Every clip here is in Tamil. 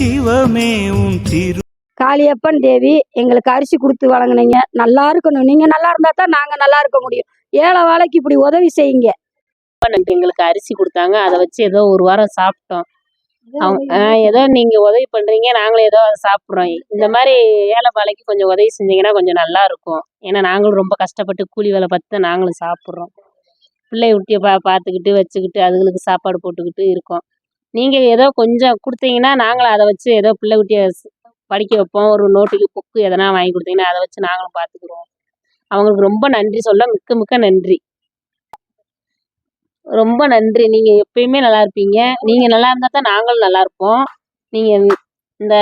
சிவமே உன் திரு காளியப்பன் தேவி எங்களுக்கு அரிசி கொடுத்து வழங்குனீங்க. நல்லா இருக்கணும். நீங்க நல்லா இருந்தா தான் நாங்க நல்லா இருக்க முடியும். ஏழை வாழைக்கு இப்படி உதவி செய்யுங்க. எங்களுக்கு அரிசி கொடுத்தாங்க. அதை வச்சு ஏதோ ஒரு வாரம் சாப்பிட்டோம். ஏதோ நீங்க உதவி பண்றீங்க. நாங்களும் ஏதோ அதை சாப்பிட்றோம். இந்த மாதிரி ஏழை பாலைக்கு கொஞ்சம் உதவி செஞ்சீங்கன்னா கொஞ்சம் நல்லா இருக்கும். ஏன்னா நாங்களும் ரொம்ப கஷ்டப்பட்டு கூலி வேலை பார்த்து தான் நாங்களும் சாப்பிட்றோம். பிள்ளை குட்டியை பா பார்த்துக்கிட்டு வச்சுக்கிட்டு அதுங்களுக்கு சாப்பாடு போட்டுக்கிட்டு இருக்கோம். நீங்கள் ஏதோ கொஞ்சம் கொடுத்தீங்கன்னா நாங்களும் அதை வச்சு ஏதோ பிள்ளை குட்டியை படிக்க வைப்போம். ஒரு நோட்டுக்கு புக்கு எதனா வாங்கி கொடுத்தீங்கன்னா அதை வச்சு நாங்களும் பார்த்துக்குறோம் அவங்களுக்கு ரொம்ப நன்றி சொல்ல மிக்க மிக்க நன்றி. ரொம்ப நன்றி. நீங்கள் எப்பயுமே நல்லா இருப்பீங்க. நீங்கள் நல்லா இருந்தால் தான் நாங்களும் நல்லா இருப்போம். நீங்கள் இந்த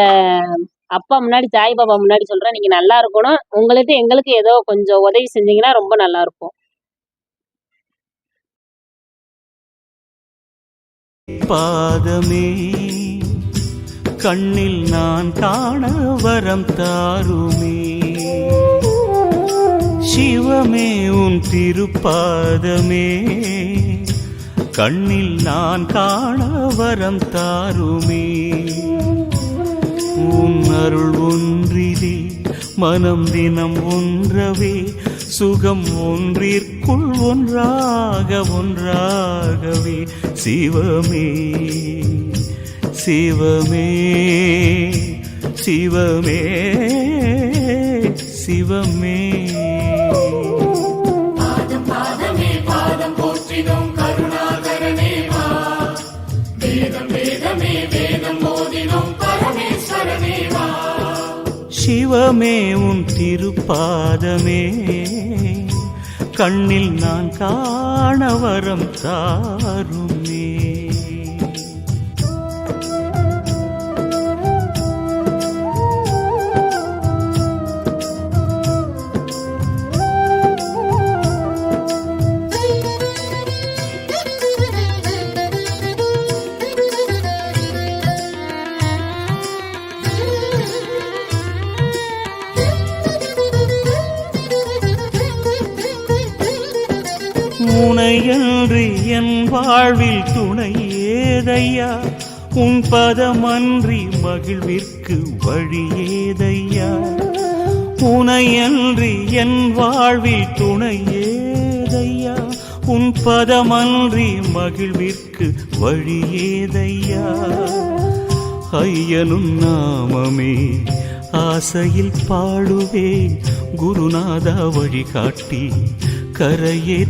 அப்பா முன்னாடி தாய் பாபா முன்னாடி சொல்கிறேன் நீங்கள் நல்லா இருக்கணும். உங்கள்கிட்ட எங்களுக்கு ஏதோ கொஞ்சம் உதவி செஞ்சீங்கன்னா ரொம்ப நல்லா இருக்கும் பாதமே கண்ணில் நான் காண வரம் தாருமே. சிவமே உன் திருப்பாதமே கண்ணில் நான் காண வரம் தாருமே. உன் அருள் ஒன்றிலே மனம் தினம் ஒன்றவே சுகம் ஒன்றிற்குள் ஒன்றாக ஒன்றாகவே சிவமே சிவமே சிவமே சிவமே. சிவமே உன் திருப்பாதமே. கண்ணில் நான் காண வரம் தாருமே. முனையன்று என் வாழ்வில் துணை ஏதையா? உன் பதமன்றி மகிழ்விற்கு வழி ஏதையா? துணையன்றி என் வாழ்வில் துணை ஏதையா? உன் பதமன்றி மகிழ்விற்கு வழி ஏதையா? ஐயனும் நாமமே ஆசையில் பாடுவே குருநாதா வழிகாட்டி கரையே